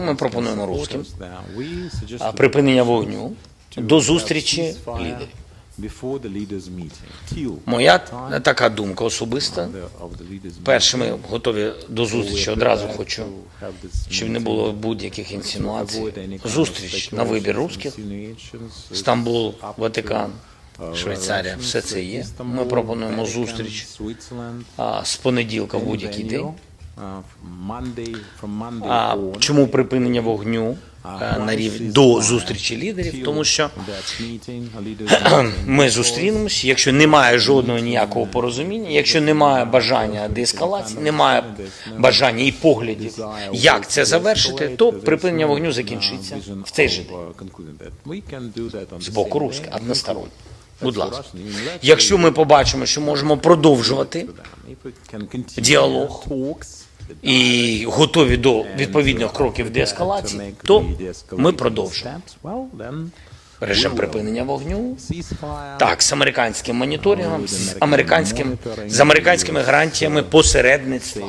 ми пропонуємо русським припинення вогню до зустрічі лідерів. Моя така думка особиста. Перше, ми готові до зустрічі. Одразу хочу, щоб не було будь-яких інсинуацій. Зустріч на вибір русських, Стамбул, Ватикан, Швейцарія, все це є. Ми пропонуємо зустріч з понеділка в будь-який день. А чому припинення вогню е, на рівні до зустрічі лідерів? Тому що ми зустрінемось, якщо немає жодного ніякого порозуміння, якщо немає бажання деескалації, немає бажання і поглядів, як це завершити, то припинення вогню закінчиться в цей же день. з боку руська, односторонньо. Будь ласка, якщо ми побачимо, що можемо продовжувати діалог і готові до відповідних кроків деескалації, то ми продовжимо режим припинення вогню. Так, з американським моніторингом, з американським з американськими гарантіями посередництва.